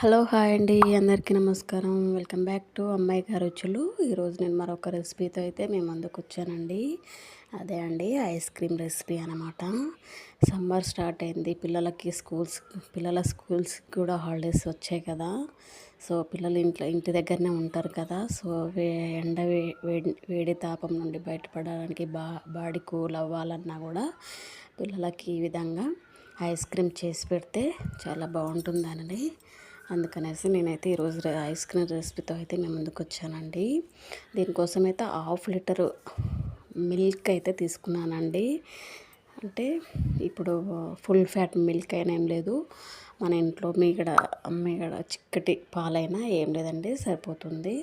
Hello hi అండి అందరికీ నమస్కారం. వెల్కమ్ బ్యాక్ టు అమ్మాయి గారు రుచులు. ఈరోజు నేను మరొక రెసిపీతో అయితే మేము ముందుకు వచ్చానండి. అదే అండి ఐస్ క్రీమ్ రెసిపీ అనమాట సమ్మర్ స్టార్ట్ అయింది. పిల్లలకి స్కూల్స్ పిల్లల స్కూల్స్ కూడా హాలిడేస్ వచ్చాయి కదా. సో పిల్లలు ఇంట్లో ఇంటి దగ్గరనే ఉంటారు కదా. సో వే ఎండ వేడి వేడి తాపం నుండి బయటపడడానికి బా బాడీ కూల్ అవ్వాలన్నా కూడా పిల్లలకి ఈ విధంగా ఐస్ క్రీమ్ చేసి పెడితే చాలా బాగుంటుందనని అందుకనేసి నేనైతే ఈరోజు ఐస్ క్రీమ్ రెసిపీతో అయితే మేము ముందుకు వచ్చానండి దీనికోసం అయితే హాఫ్ లీటరు మిల్క్ అయితే తీసుకున్నానండి. అంటే ఇప్పుడు ఫుల్ ఫ్యాట్ మిల్క్ అయినా ఏం లేదు. మన ఇంట్లో మీగడ మీగడ చిక్కటి పాలైనా ఏం లేదండి సరిపోతుంది.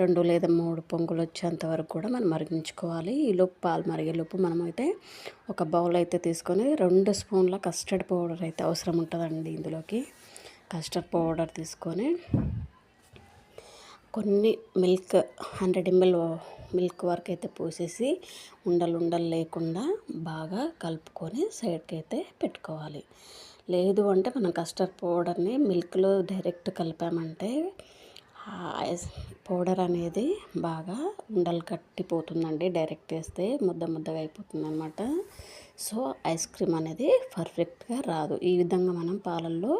రెండు లేదా మూడు పొంగులు వచ్చేంత వరకు కూడా మనం మరిగించుకోవాలి. ఈలోపు పాలు మరిగేలోపు మనమైతే ఒక బౌల్ అయితే తీసుకొని రెండు స్పూన్ల కస్టర్డ్ పౌడర్ అయితే అవసరం ఉంటుందండి ఇందులోకి. కస్టర్డ్ పౌడర్ తీసుకొని కొన్ని మిల్క్ హండ్రెడ్ ఎంఎల్ మిల్క్ వరకు అయితే పోసేసి ఉండలు ఉండలు లేకుండా బాగా కలుపుకొని సైడ్కి అయితే పెట్టుకోవాలి. లేదు అంటే మనం కస్టర్డ్ పౌడర్ని మిల్క్లో డైరెక్ట్ కలిపామంటే పౌడర్ అనేది బాగా ఉండలు కట్టిపోతుందండి. డైరెక్ట్ వేస్తే ముద్ద ముద్దగా అయిపోతుంది అనమాట సో ఐస్ క్రీమ్ అనేది పర్ఫెక్ట్గా రాదు. ఈ విధంగా మనం పాలల్లో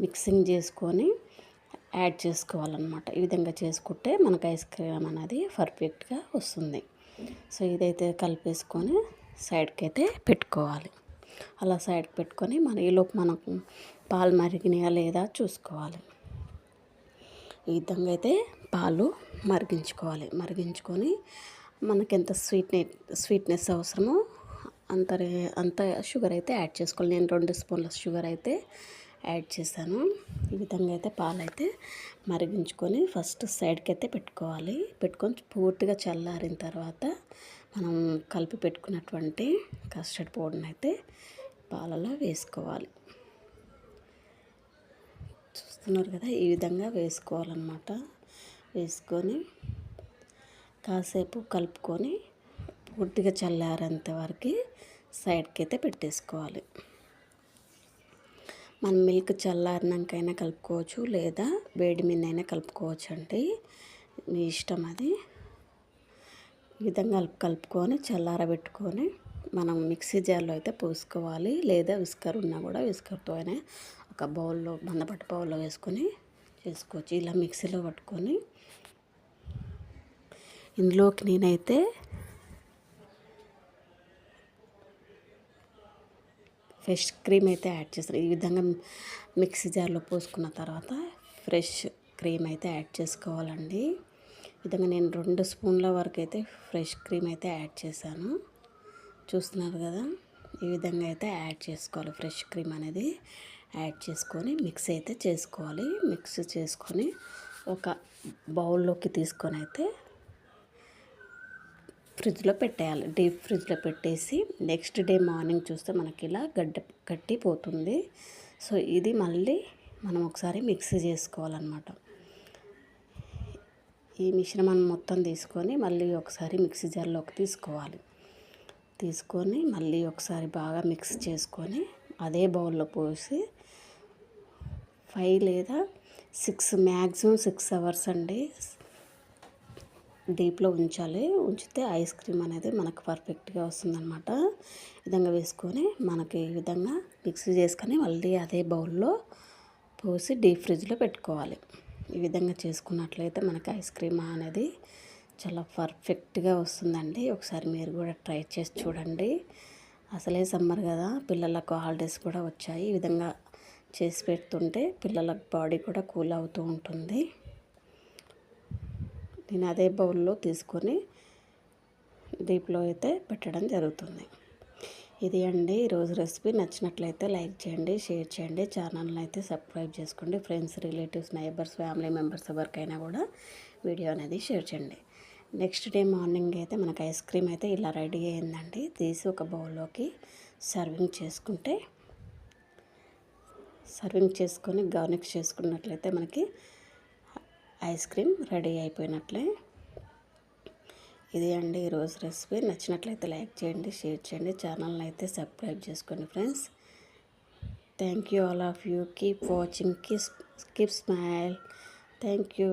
మిక్సింగ్ చేసుకొని యాడ్ చేసుకోవాలన్నమాట. ఈ విధంగా చేసుకుంటే మనకు ఐస్ క్రీమ్ అనేది పర్ఫెక్ట్గా వస్తుంది. సో ఇదైతే కలిపేసుకొని సైడ్కి అయితే పెట్టుకోవాలి. అలా సైడ్కి పెట్టుకొని మన ఈలోపు మనకు పాలు మరిగినాయా లేదా చూసుకోవాలి. ఈ విధంగా అయితే పాలు మరిగించుకోవాలి. మరిగించుకొని మనకి ఎంత స్వీట్నె స్వీట్నెస్ అవసరమో అంత అంత షుగర్ అయితే యాడ్ చేసుకోవాలి. నేను రెండు స్పూన్ల షుగర్ అయితే యాడ్ చేశాను. ఈ విధంగా అయితే పాలు అయితే మరిగించుకొని ఫస్ట్ సైడ్కి అయితే పెట్టుకోవాలి. పెట్టుకొని పూర్తిగా చల్లారిన తర్వాత మనం కలిపి పెట్టుకున్నటువంటి కస్టర్డ్ పౌడర్ని అయితే పాలలో వేసుకోవాలి. చూస్తున్నారు కదా ఈ విధంగా వేసుకోవాలన్నమాట. వేసుకొని కాసేపు కలుపుకొని పూర్తిగా చల్లారేంత వరకు సైడ్కి అయితే పెట్టేసుకోవాలి. మనం మిల్క్ చల్లారినాకైనా కలుపుకోవచ్చు లేదా వేడి అయినా కలుపుకోవచ్చు అండి మీ ఇష్టం అది. ఈ విధంగా కలుపుకొని చల్లారబెట్టుకొని మనం మిక్సీ జార్లో అయితే పోసుకోవాలి. లేదా విస్కర్ ఉన్నా కూడా విస్కర్తో అయినా ఒక బౌల్లో మందపట్టు బౌల్లో వేసుకొని చేసుకోవచ్చు. ఇలా మిక్సీలో పట్టుకొని ఇందులోకి నేనైతే ఫ్రెష్ క్రీమ్ అయితే యాడ్ చేస్తారు. ఈ విధంగా మిక్సీ జార్లో పోసుకున్న తర్వాత ఫ్రెష్ క్రీమ్ అయితే యాడ్ చేసుకోవాలండి. ఈ విధంగా నేను రెండు స్పూన్ల వరకు అయితే ఫ్రెష్ క్రీమ్ అయితే యాడ్ చేశాను. చూస్తున్నారు కదా? ఈ విధంగా అయితే యాడ్ చేసుకోవాలి. ఫ్రెష్ క్రీమ్ అనేది యాడ్ చేసుకొని మిక్స్ అయితే చేసుకోవాలి. మిక్స్ చేసుకొని ఒక బౌల్లోకి తీసుకొని అయితే ఫ్రిడ్జ్లో పెట్టేయాలి. డీప్ ఫ్రిడ్జ్లో పెట్టేసి నెక్స్ట్ డే మార్నింగ్ చూస్తే మనకి ఇలా గడ్డ కట్టిపోతుంది సో ఇది మళ్ళీ మనం ఒకసారి మిక్స్ చేసుకోవాలన్నమాట. ఈ మిశ్రమాన్ని మొత్తం తీసుకొని మళ్ళీ ఒకసారి మిక్సీ జార్లోకి తీసుకోవాలి. తీసుకొని మళ్ళీ ఒకసారి బాగా మిక్స్ చేసుకొని అదే బౌల్లో పోసి ఫైవ్ లేదా సిక్స్ మ్యాక్సిమం సిక్స్ అవర్స్ అండి. డీప్లో ఉంచాలి. ఉంచితే ఐస్ క్రీమ్ అనేది మనకు పర్ఫెక్ట్గా వస్తుందన్నమాట. విధంగా వేసుకొని మనకి ఈ విధంగా మిక్సీ చేసుకొని మళ్ళీ అదే బౌల్లో పోసి డీప్ ఫ్రిడ్జ్లో పెట్టుకోవాలి. ఈ విధంగా చేసుకున్నట్లయితే మనకి ఐస్ క్రీమ్ అనేది చాలా పర్ఫెక్ట్గా వస్తుందండి. ఒకసారి మీరు కూడా ట్రై చేసి చూడండి. అసలే సమ్మర్ కదా పిల్లలకు హాలిడేస్ కూడా వచ్చాయి. ఈ విధంగా చేసి పెడుతుంటే పిల్లల బాడీ కూడా కూల్ అవుతూ ఉంటుంది. నేను అదే బౌల్లో తీసుకొని డీప్లో అయితే పెట్టడం జరుగుతుంది. ఇది అండి ఈరోజు రెసిపీ. నచ్చినట్లయితే లైక్ చేయండి షేర్ చేయండి. ఛానల్ని అయితే సబ్స్క్రైబ్ చేసుకోండి. Friends relatives neighbours family members ఎవరికైనా కూడా వీడియో అనేది షేర్ చేయండి. నెక్స్ట్ డే మార్నింగ్ అయితే మనకు ఐస్ క్రీమ్ అయితే ఇలా రెడీ అయిందండి. తీసి ఒక బౌల్లోకి సర్వింగ్ చేసుకుంటే సర్వింగ్ చేసుకొని గార్నిష్ చేసుకున్నట్లయితే మనకి ఐస్ క్రీమ్ రెడీ అయిపోయినట్లే. ఇది అండి ఈరోజు రెసిపీ. నచ్చినట్లయితే లైక్ చేయండి షేర్ చేయండి ఛానల్ని అయితే సబ్స్క్రైబ్ చేసుకోండి friends. Thank you all of you. Keep watching keep smile. Thank you.